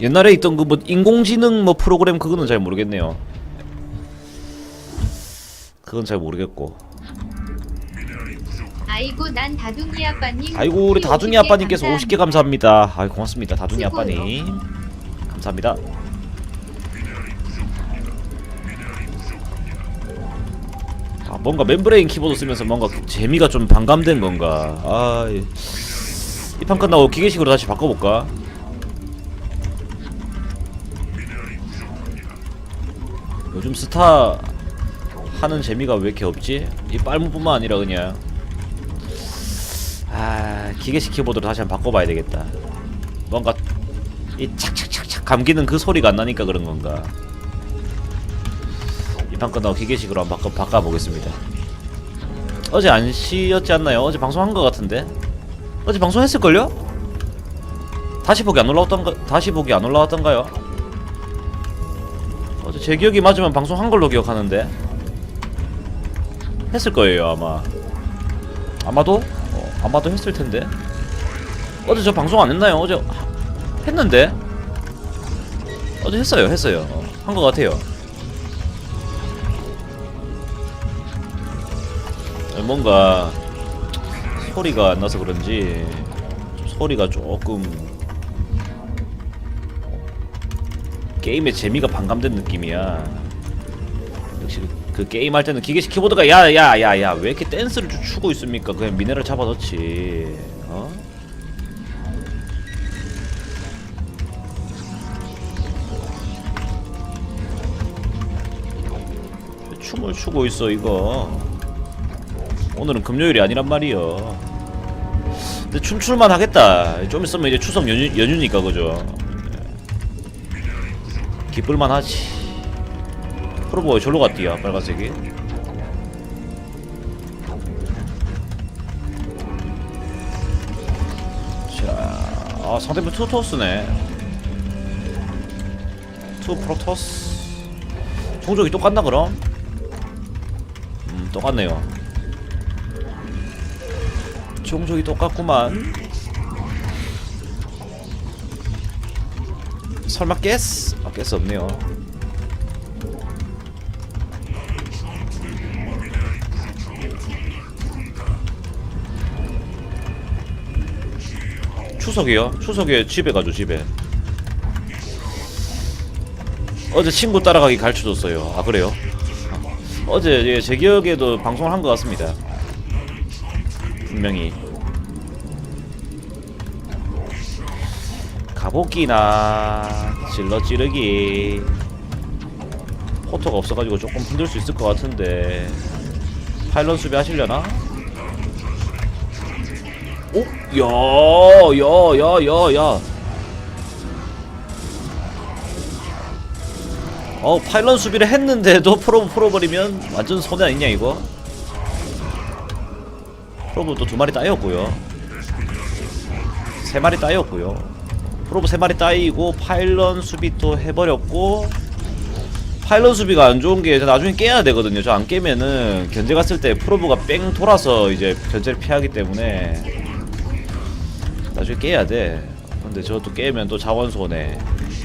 옛날에 있던 그 뭐 인공지능 뭐 프로그램 그거는 잘 모르겠네요. 그건 잘 모르겠고. 아이고 난 다둥이 아빠님 아이고 우리 커피 다둥이 50개 아빠님께서 50개 감사합니다. 아이 고맙습니다. 다둥이. 아빠님. 감사합니다. 아 뭔가 멤브레인 키보드 쓰면서 뭔가 재미가 좀 반감된 건가. 아. 이판 끝나고 기계식으로 다시 바꿔볼까? 스타 하는 재미가 왜 이렇게 없지? 이 빨무뿐만 아니라 그냥 아 기계식 키보드로 다시 한번 바꿔봐야 되겠다. 뭔가 이 착착착착 감기는 그 소리가 안 나니까 그런 건가? 이 판 끝나고 기계식으로 한번 바꿔 바꿔보겠습니다. 어제 안 쉬었지 않나요? 어제 방송한 것 같은데? 어제 방송했을걸요? 다시 보기 안 올라왔던가? 다시 보기 안 올라왔던가요? 어제 제 기억이 맞으면 방송한 걸로 기억하는데. 했을 거예요 아마. 아마도? 어, 아마도 했을 텐데. 어제 저 방송 안 했나요? 어제 하- 했는데. 어제 했어요 했어요. 어, 한것 같아요. 어, 뭔가 소리가 안 나서 그런지 소리가 조금 게임의 재미가 반감된 느낌이야. 역시 그, 그 게임 할 때는 기계식 키보드가 야 야 야 야 왜 이렇게 댄스를 주- 추고 있습니까? 그냥 미네랄 잡아넣지. 어? 왜 춤을 추고 있어 이거. 오늘은 금요일이 아니란 말이요. 근데 춤출만 하겠다. 좀 있으면 이제 추석 연휴, 연휴니까 그죠. 기쁠만 하지. 프로보가 절로 갔디야 빨간색이. 자, 아 상대편 투토스네. 투 프로토스. 종족이 똑같나 그럼? 음 똑같네요. 종족이 똑같구만. 설마 깼스? 아 깼스 없네요. 추석이요? 추석에 집에 가죠 집에. 어제 친구 따라가기 가르쳐 줬어요. 아 그래요? 어제 예, 제 기억에도 방송을 한 것 같습니다. 분명히. 가복기나 질러 찌르기 포터가 없어가지고 조금 힘들 수 있을 것 같은데 파일럿 수비 하시려나? 오? 야, 야, 야, 야, 야. 어, 파일럿 수비를 했는데도 프로브 풀어버리면 완전 손해 아니냐 이거? 프로브 또 두 마리 따였고요. 세 마리 따였고요. 프로브 세 마리 따이고 파일런 수비 또 해버렸고 파일런 수비가 안 좋은 게 나중에 깨야 되거든요. 저 안 깨면은 견제 갔을 때 프로브가 뺑 돌아서 이제 견제를 피하기 때문에 나중에 깨야 돼. 근데 저것도 깨면 또 자원 손해.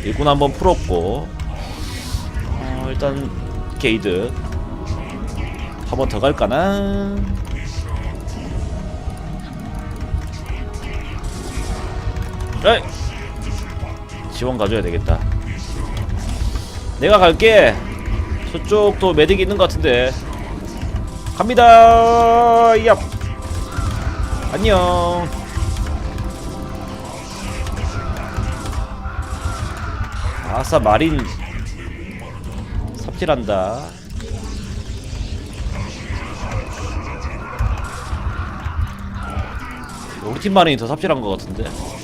일꾼 한번 풀었고 어, 일단 게이드 한 번 더 갈까나? 에이! 지원 가져야 되겠다. 내가 갈게. 저쪽도 메딕 있는 것 같은데. 갑니다. 야. 안녕. 아싸 마린 삽질한다. 우리 팀 마린이 더 삽질한 것 같은데.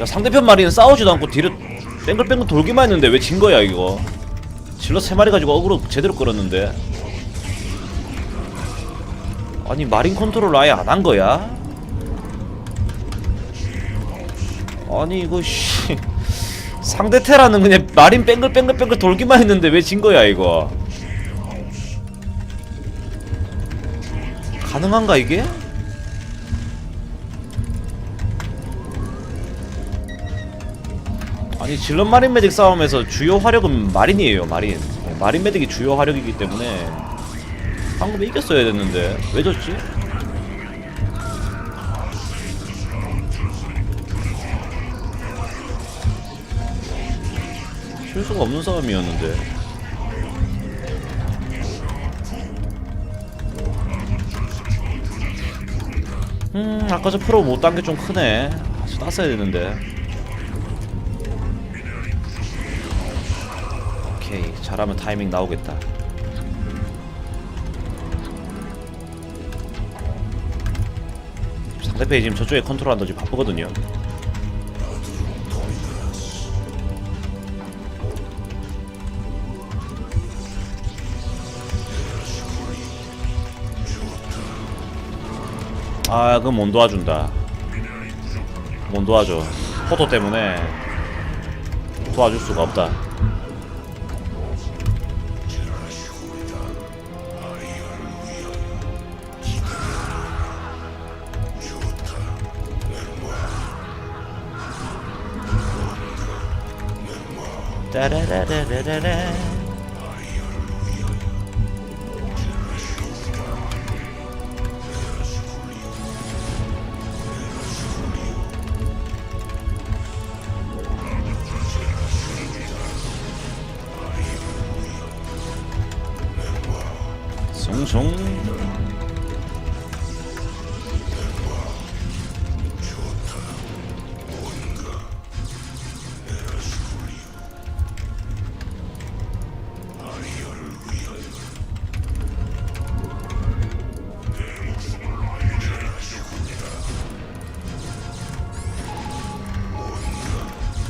야 상대편 마리는 싸우지도 않고 뒤로 뺑글뺑글 돌기만 했는데 왜 진 거야 이거 질러 세 마리 가지고 어그로 제대로 끌었는데 아니 마린 컨트롤 아예 안 한 거야? 아니 이거 씨 상대 테라는 그냥 마린 뺑글뺑글뺑글 돌기만 했는데 왜 진 거야 이거 가능한가 이게? 아니 질럿 마린 메딕 싸움에서 주요 화력은 마린이에요 마린. 네, 마린 메딕이 주요 화력이기 때문에 방금 이겼어야 됐는데 왜 졌지? 실수가 없는 싸움이었는데. 음 아까 저 프로 못 딴 게 좀 크네. 다시 땄어야 되는데 잘하면 타이밍 나오겠다. 상대편이 지금 저쪽에 컨트롤한다 지금 바쁘거든요. 아 그건 못 도와준다. 못 도와줘. 포토 때문에 도와줄 수가 없다 따라라라라라 송송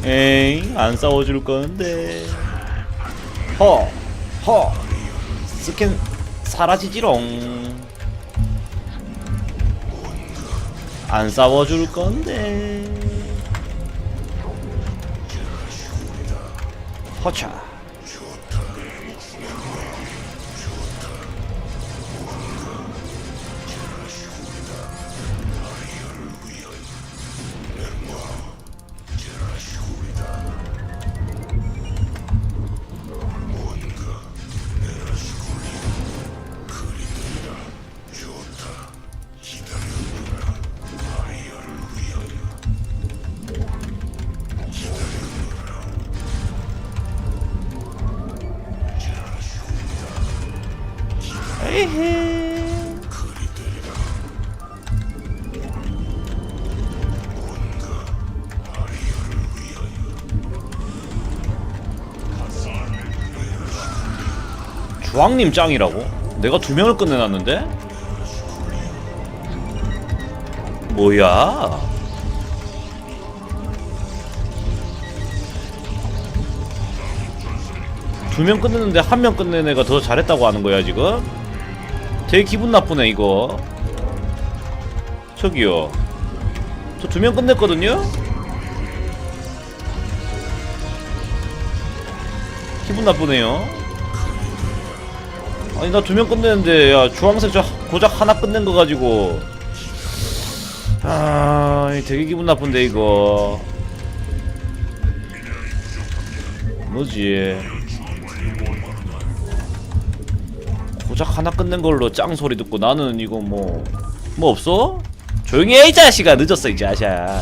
에잉 안 싸워줄 건데. 허 허. 스캔 사라지지롱. 안 싸워줄 건데. 허차 에헤 주황님 짱이라고? 내가 두 명을 끝내놨는데? 뭐야? 두 명 끝냈는데 한 명 끝낸 애가 더 잘했다고 하는 거야 지금? 되게 기분 나쁘네 이거. 저기요. 저 두 명 끝냈거든요? 기분 나쁘네요. 아니 나 두 명 끝냈는데 야 주황색 저 고작 하나 끝낸 거 가지고. 아 되게 기분 나쁜데 이거. 뭐지 고작 하나 끝낸 걸로 짱 소리 듣고 나는 이거 뭐 뭐 없어? 조용히 해 이 자식아 늦었어 이 자식아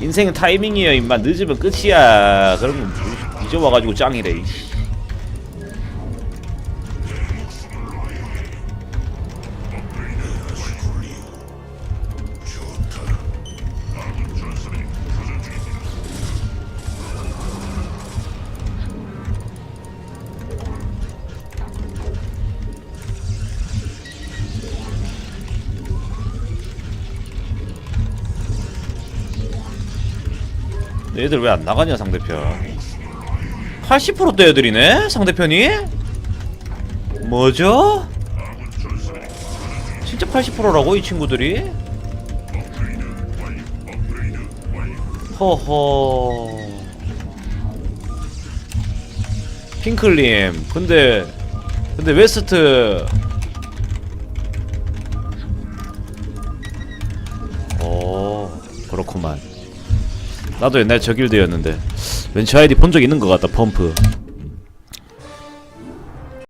인생은 타이밍이야 임마 늦으면 끝이야 그러면 이제 와가지고 짱이래 이씨. 얘들 왜 안 나가냐 상대편. 80%대 애들이네 상대편이? 뭐죠? 진짜 80%라고 이 친구들이? 허허. 핑클님 근데 근데 웨스트. 오 그렇구만 나도 옛날 저 길드였는데. 왼치 아이디 본 적 있는 것 같다 펌프